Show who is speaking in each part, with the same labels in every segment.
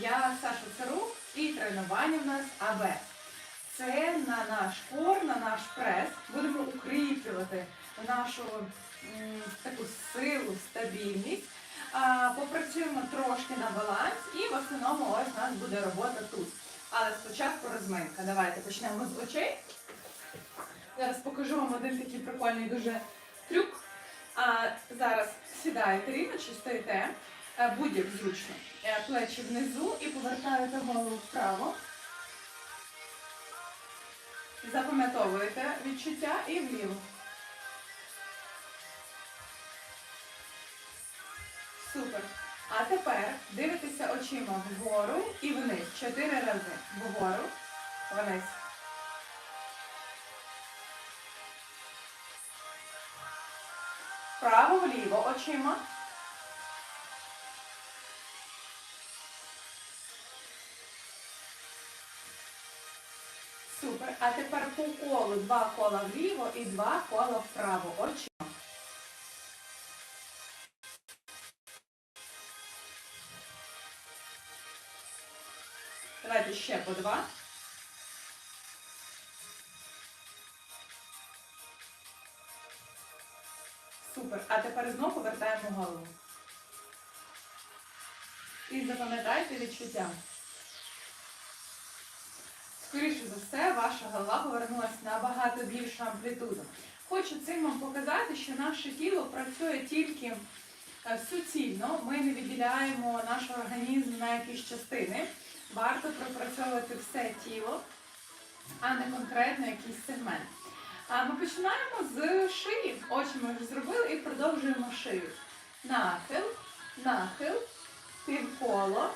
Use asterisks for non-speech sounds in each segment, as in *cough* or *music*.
Speaker 1: Я Саша Царук і тренування в нас АБ. Це на наш кор, на наш прес. Будемо укріплювати нашу м, таку силу, стабільність. А, попрацюємо трошки на баланс і в основному ось у нас буде робота тут. Але спочатку розминка. Давайте почнемо з очей. Зараз покажу вам один такий прикольний дуже трюк. А зараз сідаєте рівно чи стоїте, е, будь-як зручно. Е, Плечі внизу і повертаєте голову вправо. Запам'ятовуєте відчуття і вліво. Супер. А тепер дивитеся очима вгору і вниз. Чотири рази. Вгору, вниз. Вправо-вліво очима. Супер. А тепер по колу два кола вліво і два кола вправо. Очима. Давайте ще по два. Супер. А тепер знову повертаємо голову. І запам'ятайте відчуття. Скоріше за все, ваша голова повернулася на набагато більшу амплітуду. Хочу цим вам показати, що наше тіло працює тільки е, суцільно. Ми не відділяємо наш організм на якісь частини. Варто пропрацьовувати все тіло, а не конкретно якийсь сегмент. Ми починаємо з шиї. Очі ми вже зробили і продовжуємо шию. Нахил, нахил, півколо,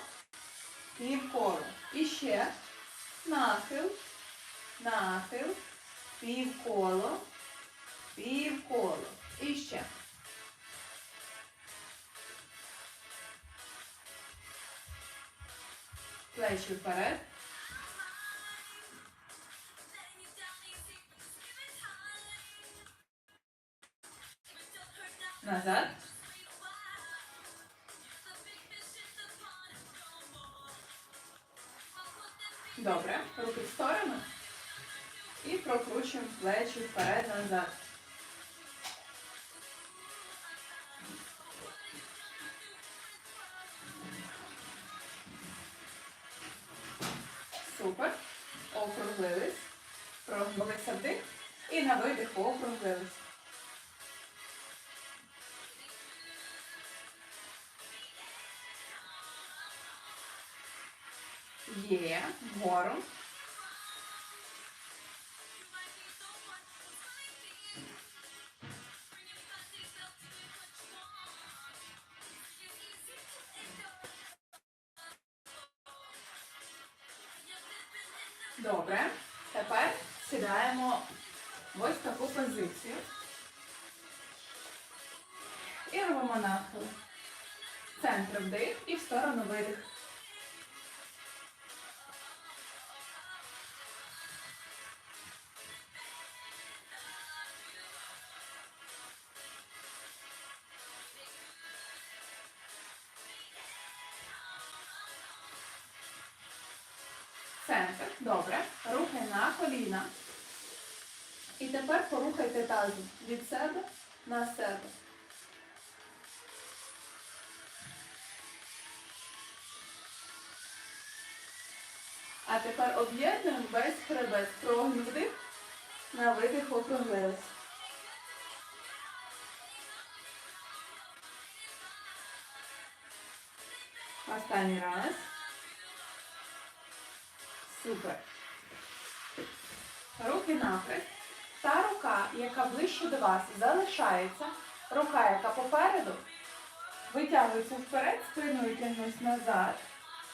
Speaker 1: півколо. І ще нахил, нахил, півколо, півколо. І ще. Плечі вперед. Назад. Плечі вперед-назад. Супер. Округлились. Прогнулися вдих. І на видих округлились. Є. Вгору. Центр. Добре. Руки на коліна. І тепер порухайте тазом від себе на себе. А тепер об'єднуємо весь хребет. Прогнув на видих округлились. Останній раз. Супер. Руки напрямк. Та рука, яка ближче до вас, залишається. Рука, яка попереду, витягується вперед, спиною тягнусь назад.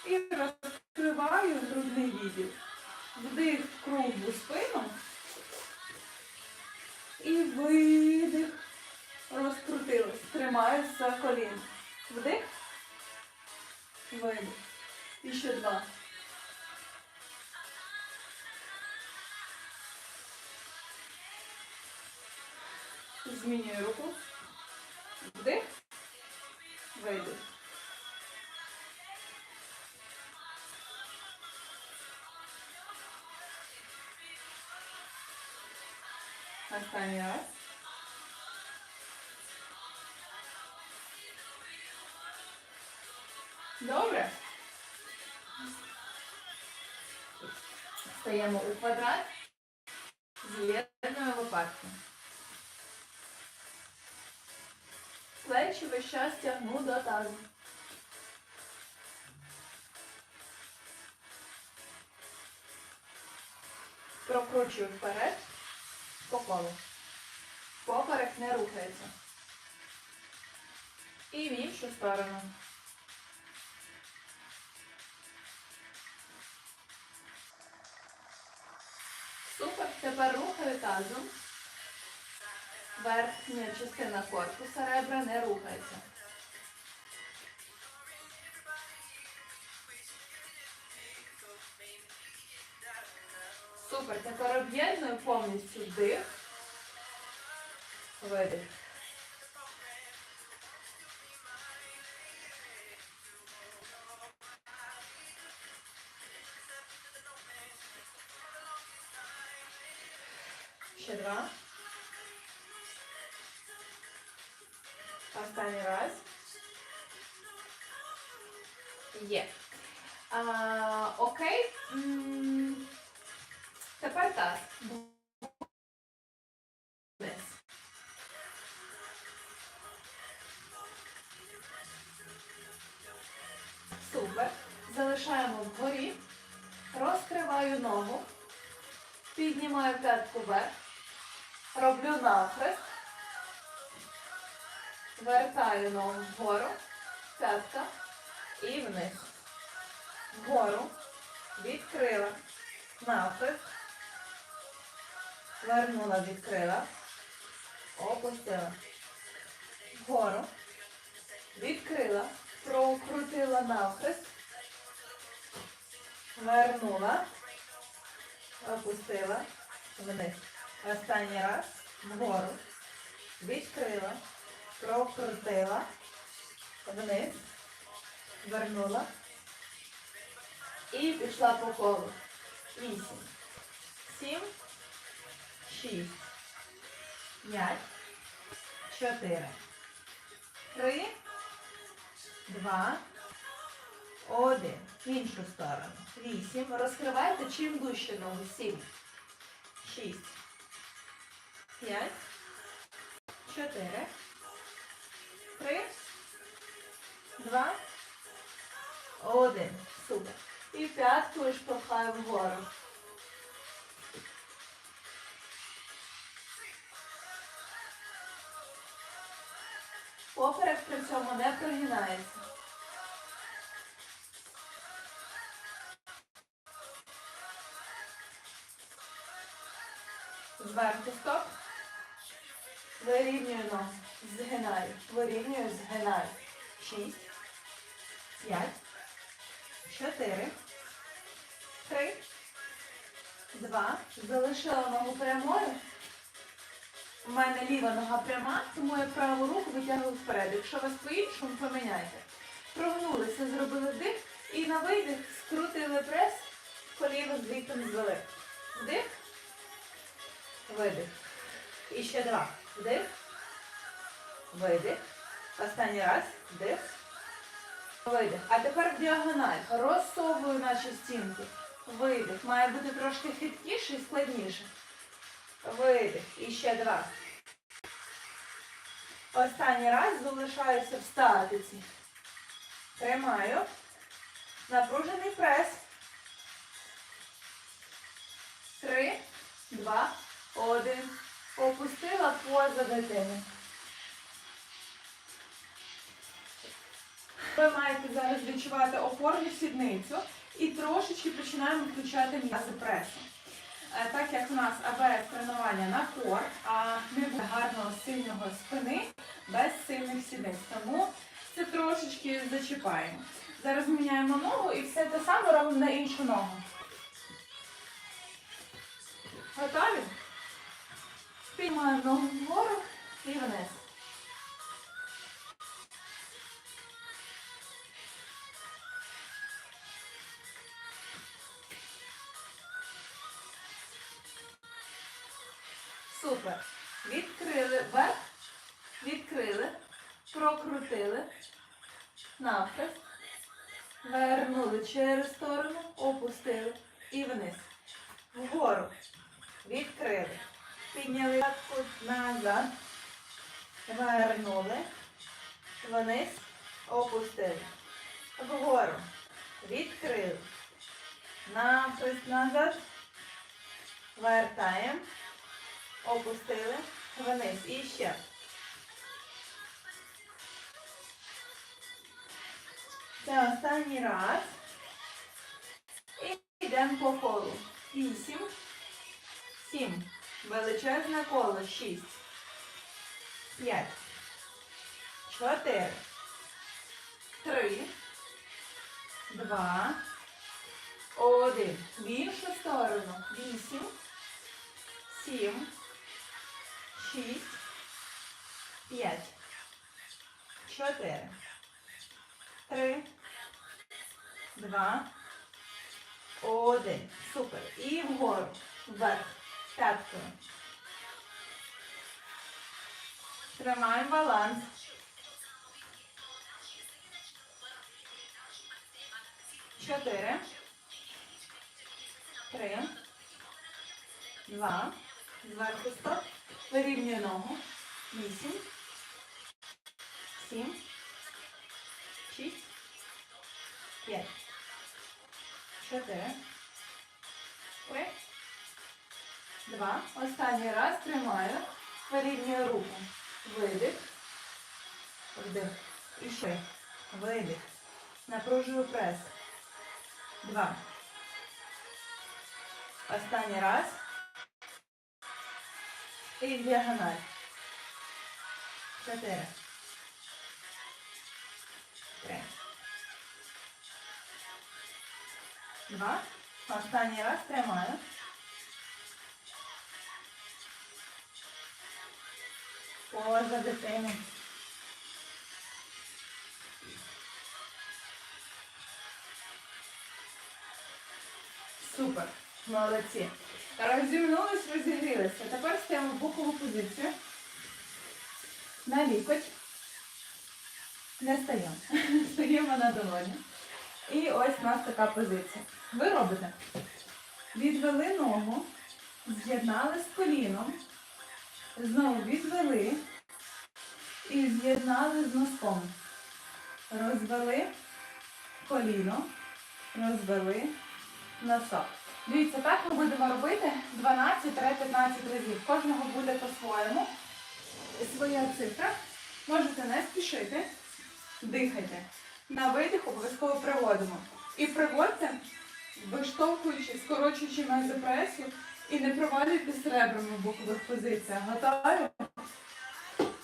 Speaker 1: І розкриваю грудний відділ. Вдих в круглу спину. І видих. Розкрутилась. Тримаюсь за колін. Вдих. Видих. І ще два. Змінюю руку. Вдих. Вийди. Останній раз. Добре. Стаємо у квадрат. З'єднуємо лопатки. Плечі весь час тягну до тазу. Прокручую вперед по колу. Поперек не рухається. І в іншу сторону. Супер. Тепер рухаю тазом. Верхня частина корпуса ребра не рухається. Супер. Тепер об'єдную повністю дих. Видих. Ногу вгору. П'ятка. І вниз. Вгору. Відкрила. Навхрест. Вернула, відкрила. Опустила. Вгору. Відкрила. Прокрутила навхрест. Вернула. Опустила. Вниз. Останній раз. Вгору. Відкрила. Прокрутила. Вниз. Вернула. І пішла по колу. Вісім. Сім. Шість. П'ять. Чотири. Три. Два. Один. В іншу сторону. Вісім. Розкривайте чим дужче ногу. Сім. Шість. П'ять. Чотири. Три. Два. Один. Супер. І п'ятку штовхаю вгору. Поперек при цьому не прогинається. Зверху стоп. Вирівнюю ногу. Згинаю. Вирівнюю, згинаю. Шість. П'ять. Чотири. Три. Два. Залишила ногу прямою. У мене ліва нога пряма, тому я праву руку витягую вперед. Якщо вас по-іншому, поміняйте. Прогнулися, зробили вдих і на видих скрутили прес, коліно з ліктем звели. Вдих. Видих. І ще два. Вдих. Видих. Останній раз. Вдих. Видих. А тепер в діагональ. Розсовую наші стінки. Видих. Має бути трошки хиткіше і складніше. Видих. І ще два. Останній раз залишаюся в статиці. Тримаю. Напружений прес. Три, два, один. Опустила поза дитини. Ви маєте зараз відчувати опорну сідницю і трошечки починаємо включати м'язи пресу. Е, Так як у нас АБС тренування на кор, а не буде гарного сильного спини без сильних сідниць. Тому це трошечки зачіпаємо. Зараз міняємо ногу і все те саме робимо на іншу ногу. Готові? Піднімаємо ногу вгору і вниз.
Speaker 2: Супер. Відкрили вверх, відкрили, прокрутили, навхрест, вернули через сторону, опустили і вниз. Вгору. Відкрили. Підняли п'ятку назад. Вернули. Вниз. Опустили. Вгору. Відкрили. Навхрест назад. Вертаємо. Опустили. Вниз. І ще. Це останній раз. І йдемо по колу. Вісім. Сім. Величезне коло. Шість. П'ять. Чотири. Три. Два. Один. В іншу сторону. Вісім. Сім. Шість. П'ять. Чотири. Три. Два. Один. Супер. І вгору. Вверх. П'яткою. Тримаємо баланс. Чотири. Три. Два. Зверху стоп. Вирівнює ногу. Вісім. Сім. Шість. П'ять. Чотири. Три. Два. Останній раз тримаю. Вирівнюю руку. Видих. Вдих. І ще. Видих. Напружую прес. Два. Останній раз. І в діагональ. Чотири. Три. Два. Останній раз тримаю. Поза дитини. Супер. Молодці. Розімнулись, розігрілися. Тепер стаємо в бокову позицію. На лікоть. Не стаємо. *laughs* Стаємо на долоні. І ось у нас така позиція. Ви робите. Відвели ногу, з'єднали з коліном, знову відвели і з'єднали з носком. Розвели коліно, розвели носок. Дивіться, так ми будемо робити 12-15 разів. Кожного буде по-своєму. Своя цифра. Можете не спішити. Дихайте. На видих обов'язково приводимо. І приводьте, виштовхуючи, скорочуючи мезопресію і не провалюйтесь ребрами в бокових позиціях. Готові?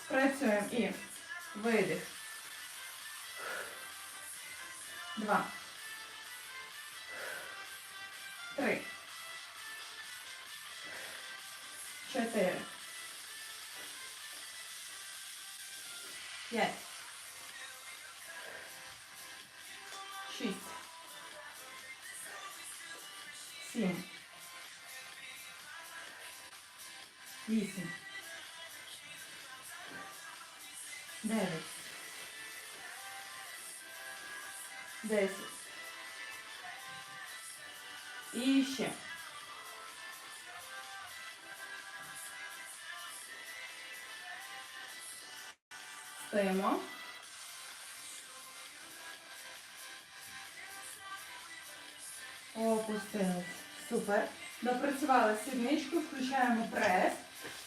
Speaker 2: Працюємо і видих. Два. Три. Чотири. П'ять. Шість. Сім. Вісім. Дев'ять. Десять. І ще. Стоїмо. Опустились. Супер. Допрацювали сідничку, включаємо прес.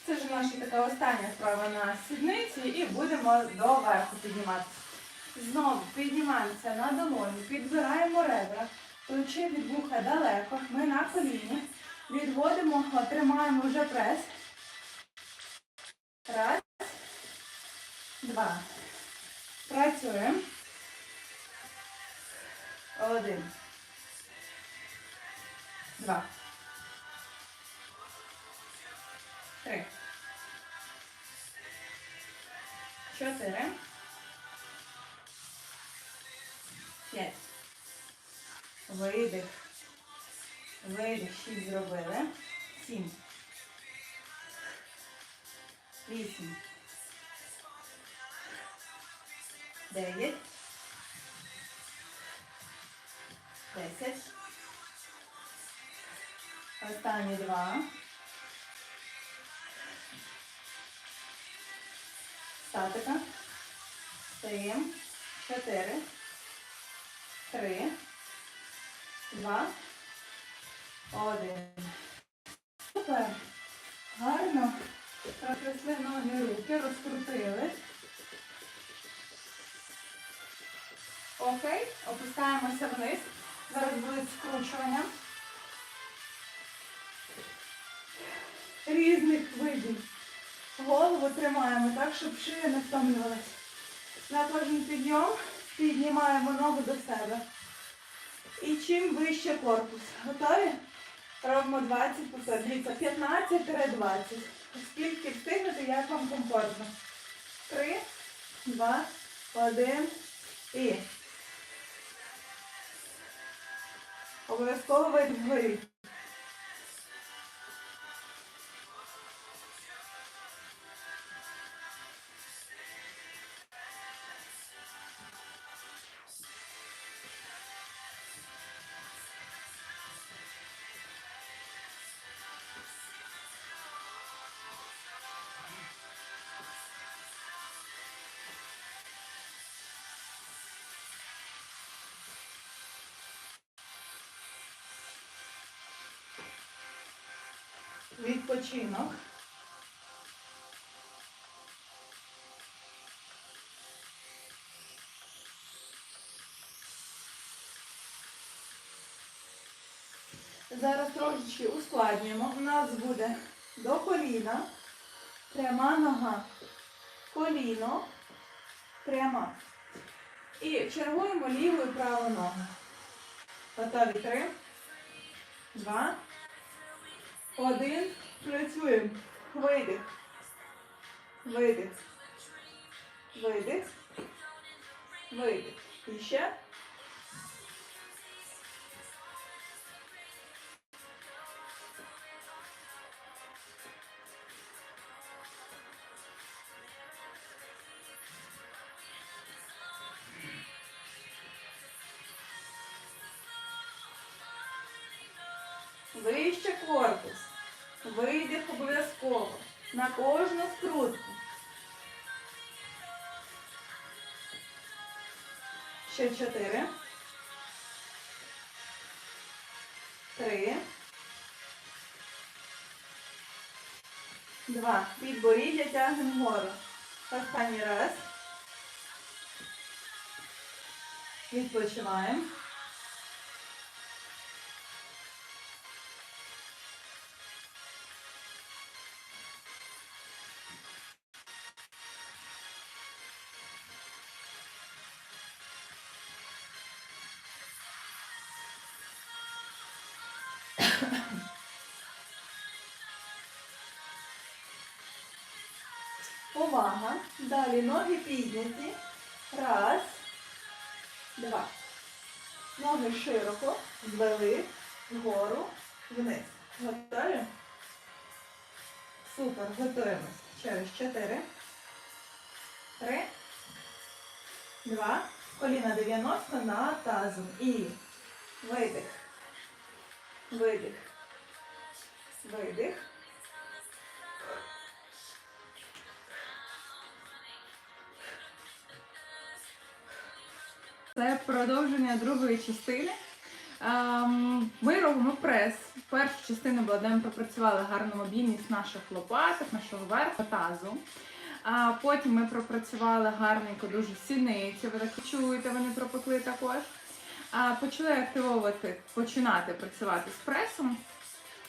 Speaker 2: Це вже наша така остання вправа на сідниці і будемо доверху підніматися. Знову піднімаємося на долоні, підбираємо ребра, плече від вуха далеко. Ми на коліні. Відводимо, отримаємо вже прес. Раз. Два. Працюємо. Один. Два. Три. Чотири. П'ять. Видих. Видих. Шість зробили. Сім. Вісім. Дев'ять. Десять. Останні два. Статика. Стоїмо. Чотири. Три. Два. Один. Супер. Гарно. Розкресли ноги руки, розкрутили. Окей, опускаємося вниз. Зараз будуть скручування. Різних видів. Голову тримаємо так, щоб шия не втомлювалась. На кожен підйом піднімаємо ногу до себе. І чим вище корпус. Готові? Робимо 20 повторів. Дивіться, 15-20. Скільки встигнете, як вам комфортно. 3, 2, 1 і. Обов'язково вийти вгорі. Відпочинок. Зараз трошечки ускладнюємо. У нас буде до коліна, пряма нога, коліно, пряма. І чергуємо ліву і праву ногу. Готові три, два, один. Працюємо. Видих. Видих. Видих. Видих. І ще. Чотири. Три. Два. Підборіддя тягнемо вгору. Останній раз. Відпочиваємо. Підняті. Раз. Два. Ноги широко звели вгору, вниз. Готові? Супер. Готуємось. Через чотири. Три. Два. Коліна 90 на тазу. І видих. Видих. Видих.
Speaker 1: Це продовження другої частини. Ем, Ми робимо прес. Першу частину Владимир пропрацювали гарну мобільність наших лопаток, нашого верху тазу. А потім ми пропрацювали гарненько дуже сідниці. Ви так чуєте, вони пропекли також. А почали активовувати, починати працювати з пресом,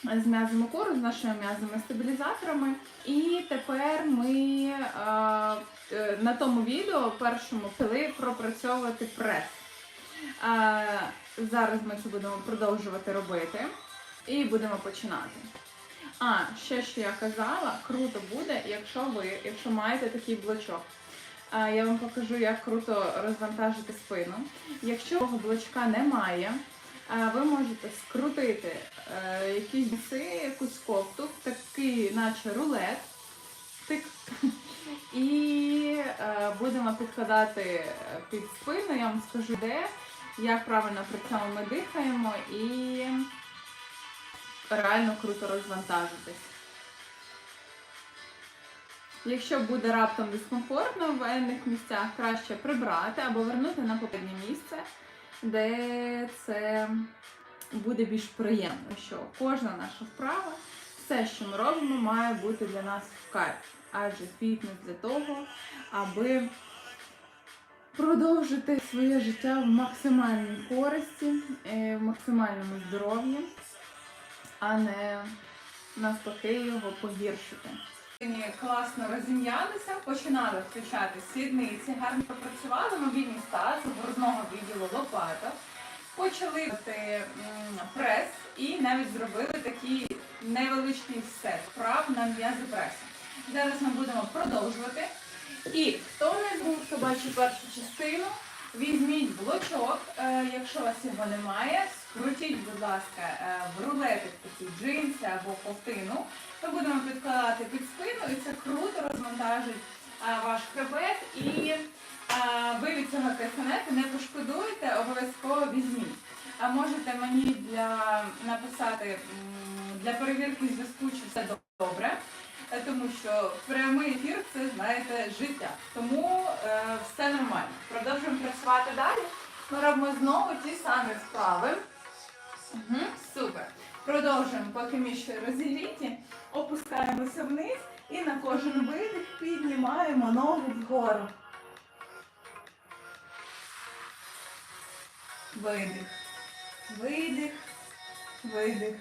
Speaker 1: з м'язами кору, з нашими м'язами стабілізаторами. І тепер ми е, е, на тому відео першому почали пропрацьовувати прес. А, зараз ми це будемо продовжувати робити і будемо починати. А, ще що я казала, круто буде, якщо ви, якщо маєте такий блочок. Я вам покажу, як круто розвантажити спину. Якщо блочка немає, ви можете скрутити е, якісь біси, якусь кофту, такий, наче рулет,
Speaker 2: тик. *laughs* І е, будемо підкладати е, під спину. Я вам скажу, де, як правильно при цьому ми дихаємо і реально круто розвантажитись. Якщо буде раптом дискомфортно в енних місцях, краще прибрати або вернути на попереднє місце, де це буде більш приємно, що кожна наша вправа, все, що ми робимо, має бути для нас в кайф. Адже фітнес для того, аби продовжити своє життя в максимальній користі, е, в максимальному здоров'ї, а не навпаки його погіршити.
Speaker 1: Класно розім'ялися, починали включати сідниці, гарно попрацювали, мобільність тазу, грудного відділу лопата. Почали прес і навіть зробили такий невеличкий сет вправ на м'язи пресу. Зараз ми будемо продовжувати. І хто не був, хто бачив першу частину, візьміть блочок, е, якщо у вас його немає, скрутіть, будь ласка, е, в рулетик такі джинси або ковтину. Ми будемо підкладати під спину і це круто розвантажить ваш хребет і ви від цього кайфанете, не пошкодуєте, обов'язково візьміть. А можете мені для написати для перевірки зв'язку, чи все добре, е, тому що прямий ефір це знаєте життя. Тому е, все нормально. Продовжуємо працювати далі. Ми робимо знову ті самі вправи. Угу, супер. Продовжуємо, поки ми ще розігріті. Опускаємося вниз і на кожен видих піднімаємо ногу вгору. Видих. Видих. Видих.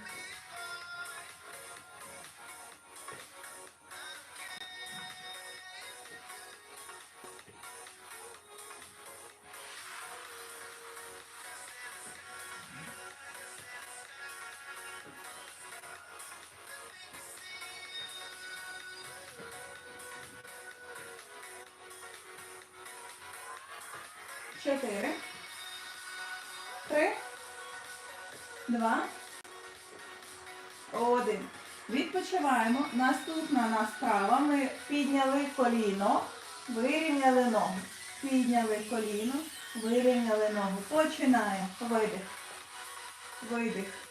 Speaker 1: Три. Два. Один. Відпочиваємо. Наступна нас справа. Ми підняли коліно, вирівняли ногу. Підняли коліно, вирівняли ногу. Починаємо. Видих. Видих.